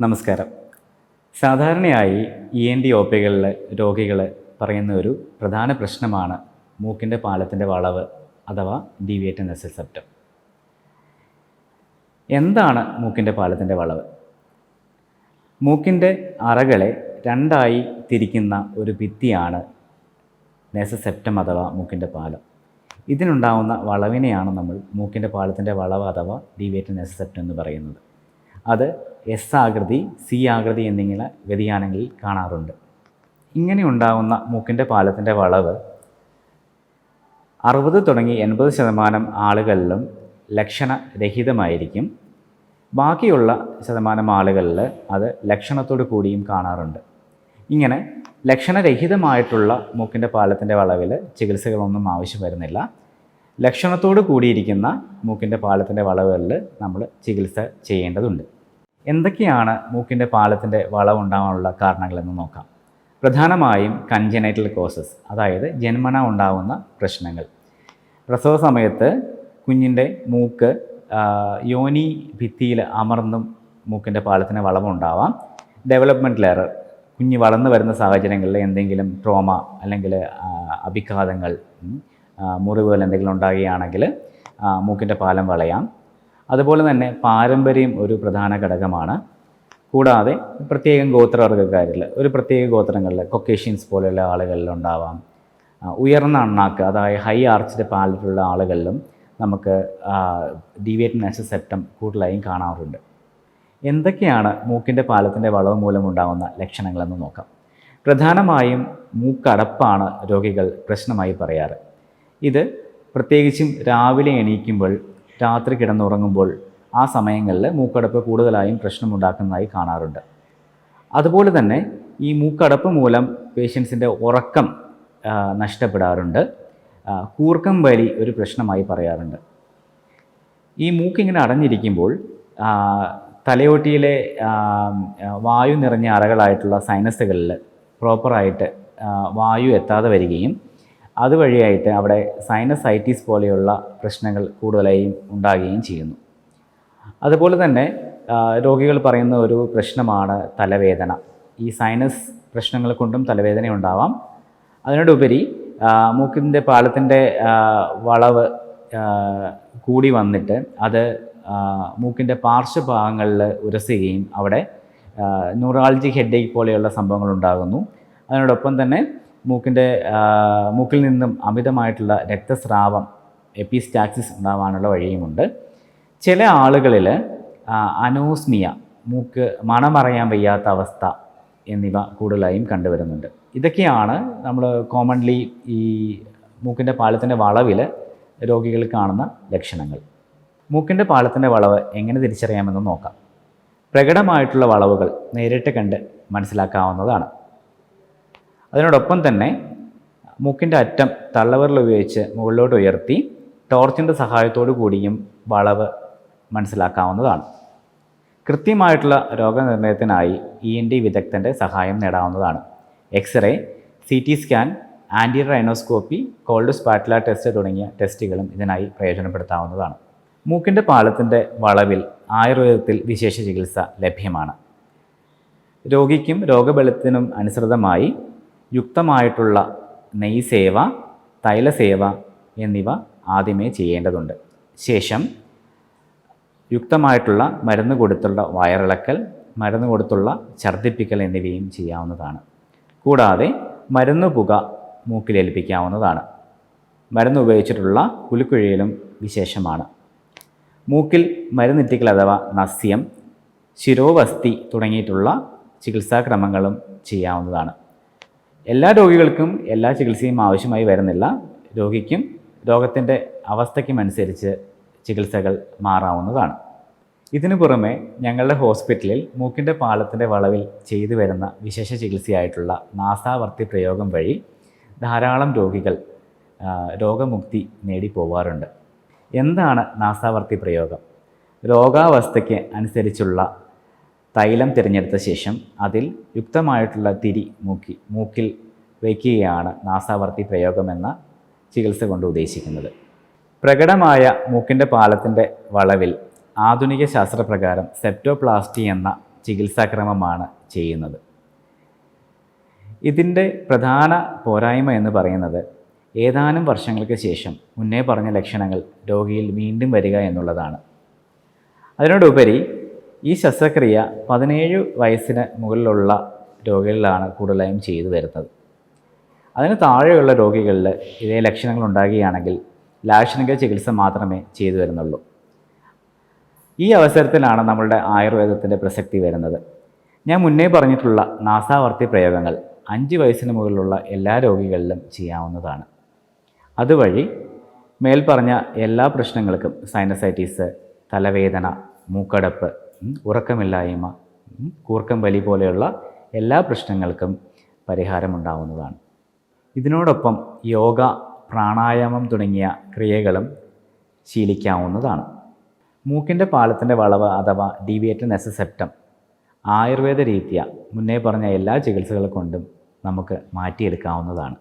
നമസ്കാരം. സാധാരണയായി E N D O രോഗികൾ പറയുന്ന ഒരു പ്രധാന പ്രശ്നമാണ് മൂക്കിന്റെ പാലത്തിന്റെ വളവ് അഥവാ ഡീവിയേറ്റ് നെസൽ സെപ്റ്റം. എന്താണ് മൂക്കിന്റെ പാലത്തിന്റെ വളവ്? മൂക്കിന്റെ അറകളെ രണ്ടായി തിരിക്കുന്ന ഒരു ഭിത്തിയാണ് നെസസെപ്റ്റം അഥവാ മൂക്കിന്റെ പാലം. ഇതിനുണ്ടാവുന്ന വളവിനെയാണ് നമ്മൾ മൂക്കിന്റെ പാലത്തിന്റെ വളവ് അഥവാ ഡീവിയേറ്റ് നെസസെപ്റ്റം എന്ന് പറയുന്നത്. അത് എസ് ആകൃതി സി ആകൃതി എന്നിങ്ങനെ വ്യതിയാനങ്ങളിൽ കാണാറുണ്ട്. ഇങ്ങനെ ഉണ്ടാകുന്ന മൂക്കിന്റെ പാലത്തിന്റെ വളവ് അറുപത് തുടങ്ങി എൺപത് ശതമാനം ആളുകളിലും ലക്ഷണരഹിതമായിരിക്കും. ബാക്കിയുള്ള ശതമാനം ആളുകളിൽ അത് ലക്ഷണത്തോടു കൂടിയും കാണാറുണ്ട്. ഇങ്ങനെ ലക്ഷണരഹിതമായിട്ടുള്ള മൂക്കിന്റെ പാലത്തിന്റെ വളവിൽ ചികിത്സകളൊന്നും ആവശ്യം വരുന്നില്ല. ലക്ഷണത്തോട് കൂടിയിരിക്കുന്ന മൂക്കിന്റെ പാലത്തിന്റെ വളവുകളിൽ നമ്മൾ ചികിത്സ ചെയ്യേണ്ടതുണ്ട്. എന്തൊക്കെയാണ് മൂക്കിന്റെ പാലത്തിന്റെ വളവുണ്ടാകാനുള്ള കാരണങ്ങളെന്ന് നോക്കാം. പ്രധാനമായും കൺജനൈറ്റൽ കോസസ് അതായത് ജന്മന ഉണ്ടാകുന്ന പ്രശ്നങ്ങൾ. പ്രസവ സമയത്ത് കുഞ്ഞിന്റെ മൂക്ക് യോനി ഭിത്തിയിൽ അമർന്നും മൂക്കിന്റെ പാലത്തിന് വളവുണ്ടാവാം ഡെവലപ്മെന്റ് ലെയർ കുഞ്ഞ് വളർന്നു വരുന്ന സാഹചര്യങ്ങളിൽ എന്തെങ്കിലും ട്രോമ അല്ലെങ്കിൽ അഭിഘാതങ്ങൾ മുറിവുകൾ എന്തെങ്കിലും ഉണ്ടാകുകയാണെങ്കിൽ മൂക്കിന്റെ പാലം വളയാം. അതുപോലെ തന്നെ പാരമ്പര്യം ഒരു പ്രധാന ഘടകമാണ്. കൂടാതെ പ്രത്യേകം ഗോത്രവർഗക്കാരിൽ ഒരു പ്രത്യേക ഗോത്രങ്ങളിൽ കൊക്കേഷ്യൻസ് പോലെയുള്ള ആളുകളിൽ ഉണ്ടാവാം. ഉയർന്ന അണ്ണാക്ക് അതായത് ഹൈ ആർച്ചിന്റെ പാലറ്റുള്ള ആളുകളിലും നമുക്ക് ഡീവിയേറ്റ് നാച്ച സെപ്റ്റം കൂടുതലായും കാണാറുണ്ട്. എന്തൊക്കെയാണ് മൂക്കിന്റെ പാലത്തിന്റെ വളവ് മൂലമുണ്ടാകുന്ന ലക്ഷണങ്ങളെന്ന് നോക്കാം. പ്രധാനമായും മൂക്കടപ്പാണ് രോഗികൾ പ്രശ്നമായി പറയാറ്. ഇത് പ്രത്യേകിച്ചും രാവിലെ എണീക്കുമ്പോൾ രാത്രി കിടന്നുറങ്ങുമ്പോൾ ആ സമയങ്ങളിൽ മൂക്കടപ്പ് കൂടുതലായും പ്രശ്നമുണ്ടാക്കുന്നതായി കാണാറുണ്ട്. അതുപോലെ തന്നെ ഈ മൂക്കടപ്പ് മൂലം പേഷ്യൻസിന്റെ ഉറക്കം നഷ്ടപ്പെടാറുണ്ട്. കൂർക്കം വലി ഒരു പ്രശ്നമായി പറയാറുണ്ട്. ഈ മൂക്കിങ്ങനെ അടഞ്ഞിരിക്കുമ്പോൾ തലയോട്ടിയിലെ വായു നിറഞ്ഞ അറകളായിട്ടുള്ള സൈനസുകളിൽ പ്രോപ്പറായിട്ട് വായു എത്താതെ വരികയും അതുവഴിയായിട്ട് അവിടെ സൈനസൈറ്റിസ് പോലെയുള്ള പ്രശ്നങ്ങൾ കൂടുതലായും ഉണ്ടാകുകയും ചെയ്യുന്നു. അതുപോലെ തന്നെ രോഗികൾ പറയുന്ന ഒരു പ്രശ്നമാണ് തലവേദന. ഈ സൈനസ് പ്രശ്നങ്ങൾ കൊണ്ടും തലവേദന ഉണ്ടാവാം. അതിനോടുപരി മൂക്കിന്റെ പാലത്തിന്റെ വളവ് കൂടി വന്നിട്ട് അത് മൂക്കിന്റെ പാർശ്വഭാഗങ്ങളിൽ ഉരസുകയും അവിടെ ന്യൂറാൾജി ഹെഡേക്ക് പോലെയുള്ള സംഭവങ്ങൾ ഉണ്ടാകുന്നു. അതിനോടൊപ്പം തന്നെ മൂക്കിന്റെ മൂക്കിൽ നിന്നും അമിതമായിട്ടുള്ള രക്തസ്രാവം എപ്പിസ്റ്റാക്സിസ് ഉണ്ടാവാനുള്ള വഴിയുമുണ്ട്. ചില ആളുകളിൽ അനോസ്മിയ മൂക്ക് മണമറിയാൻ വയ്യാത്ത അവസ്ഥ എന്നിവ കൂടുതലായും കണ്ടുവരുന്നുണ്ട്. ഇതൊക്കെയാണ് നമ്മൾ കോമൺലി ഈ മൂക്കിന്റെ പാലത്തിന്റെ വളവിൽ രോഗികൾ കാണുന്ന ലക്ഷണങ്ങൾ. മൂക്കിന്റെ പാലത്തിന്റെ വളവ് എങ്ങനെ തിരിച്ചറിയാമെന്ന് നോക്കാം. പ്രകടമായിട്ടുള്ള വളവുകൾ നേരിട്ട് കണ്ട് മനസ്സിലാക്കാവുന്നതാണ്. അതിനോടൊപ്പം തന്നെ മൂക്കിന്റെ അറ്റം തള്ളവറിൽ ഉപയോഗിച്ച് മുകളിലോട്ട് ഉയർത്തി ടോർച്ചിന്റെ സഹായത്തോടു കൂടിയും വളവ് മനസ്സിലാക്കാവുന്നതാണ്. കൃത്യമായിട്ടുള്ള രോഗനിർണയത്തിനായി ഇ എൻ ഡി വിദഗ്ധന്റെ സഹായം നേടാവുന്നതാണ്. X ray C T scan anti rhinoscopy cold spatula test തുടങ്ങിയ ടെസ്റ്റുകളും ഇതിനായി പ്രയോജനപ്പെടുത്താവുന്നതാണ്. മൂക്കിന്റെ പാലത്തിന്റെ വളവിൽ ആയുർവേദത്തിൽ വിശേഷ ചികിത്സ ലഭ്യമാണ്. രോഗിക്കും രോഗബലത്തിനും അനുസൃതമായി യുക്തമായിട്ടുള്ള നെയ് സേവ തൈലസേവ എന്നിവ ആദ്യമേ ചെയ്യേണ്ടതുണ്ട്. ശേഷം യുക്തമായിട്ടുള്ള മരുന്ന് കൊടുത്തുള്ള വയറിളക്കൽ മരുന്ന് കൊടുത്തുള്ള ഛർദ്ദിപ്പിക്കൽ എന്നിവയും ചെയ്യാവുന്നതാണ്. കൂടാതെ മരുന്ന് പുക മൂക്കിലേൽപ്പിക്കാവുന്നതാണ് മരുന്ന് ഉപയോഗിച്ചിട്ടുള്ള കുലുക്കുഴിയിലും വിശേഷമാണ്. മൂക്കിൽ മരുന്നിറ്റിക്കൽ അഥവാ നസ്യം ശിരോവസ്തി തുടങ്ങിയിട്ടുള്ള ചികിത്സാക്രമങ്ങളും ചെയ്യാവുന്നതാണ്. എല്ലാ രോഗികൾക്കും എല്ലാ ചികിത്സയും ആവശ്യമായി വരുന്നില്ല. രോഗിക്കും രോഗത്തിന്റെ അവസ്ഥയ്ക്കും അനുസരിച്ച് ചികിത്സകൾ മാറാവുന്നതാണ്. ഇതിനു പുറമെ ഞങ്ങളുടെ ഹോസ്പിറ്റലിൽ മൂക്കിന്റെ പാലത്തിന്റെ വളവിൽ ചെയ്തു വരുന്ന വിശേഷ ചികിത്സയായിട്ടുള്ള നാസാവർത്തി പ്രയോഗം വഴി ധാരാളം രോഗികൾ രോഗമുക്തി നേടിപ്പോവാറുണ്ട്. എന്താണ് നാസാവർത്തി പ്രയോഗം? രോഗാവസ്ഥയ്ക്ക് അനുസരിച്ചുള്ള തൈലം തിരഞ്ഞെടുത്ത ശേഷം അതിൽ യുക്തമായിട്ടുള്ള തിരി മൂക്കി മൂക്കിൽ വയ്ക്കുകയാണ് നാസാവർത്തി പ്രയോഗമെന്ന ചികിത്സ കൊണ്ട് ഉദ്ദേശിക്കുന്നത്. പ്രകടമായ മൂക്കിന്റെ പാലത്തിന്റെ വളവിൽ ആധുനിക ശാസ്ത്രപ്രകാരം സെപ്റ്റോപ്ലാസ്റ്റി എന്ന ചികിത്സാക്രമമാണ് ചെയ്യുന്നത്. ഇതിന്റെ പ്രധാന പോരായ്മ എന്ന് പറയുന്നത് ഏതാനും വർഷങ്ങൾക്ക് ശേഷം മുന്നേ പറഞ്ഞ ലക്ഷണങ്ങൾ രോഗിയിൽ വീണ്ടും വരിക എന്നുള്ളതാണ്. അതിനോടുപരി ഈ ശസ്ത്രക്രിയ പതിനേഴ് വയസ്സിന് മുകളിലുള്ള രോഗികളിലാണ് കൂടുതലായും ചെയ്തു വരുന്നത്. അതിന് താഴെയുള്ള രോഗികളിൽ ഇതേ ലക്ഷണങ്ങൾ ഉണ്ടാകുകയാണെങ്കിൽ ലാക്ഷണിക ചികിത്സ മാത്രമേ ചെയ്തു വരുന്നുള്ളൂ. ഈ അവസരത്തിലാണ് നമ്മളുടെ ആയുർവേദത്തിന്റെ പ്രസക്തി വരുന്നത്. ഞാൻ മുന്നേ പറഞ്ഞിട്ടുള്ള നാസാവർത്തി പ്രയോഗങ്ങൾ അഞ്ച് വയസ്സിന് മുകളിലുള്ള എല്ലാ രോഗികളിലും ചെയ്യാവുന്നതാണ്. അതുവഴി മേൽപ്പറഞ്ഞ എല്ലാ പ്രശ്നങ്ങൾക്കും സൈനസൈറ്റീസ് തലവേദന മൂക്കടപ്പ് ഉറക്കമില്ലായ്മ കൂർക്കം വലി പോലെയുള്ള എല്ലാ പ്രശ്നങ്ങൾക്കും പരിഹാരമുണ്ടാവുന്നതാണ്. ഇതിനോടൊപ്പം യോഗ പ്രാണായാമം തുടങ്ങിയ ക്രിയകളും ശീലിക്കാവുന്നതാണ്. മൂക്കിന്റെ പാലത്തിന്റെ വളവ് അഥവാ ഡീവിയേറ്റ് നെസസെപ്റ്റം ആയുർവേദ രീതിയ മുന്നേ പറഞ്ഞ എല്ലാ ചികിത്സകൾ കൊണ്ടും നമുക്ക് മാറ്റിയെടുക്കാവുന്നതാണ്.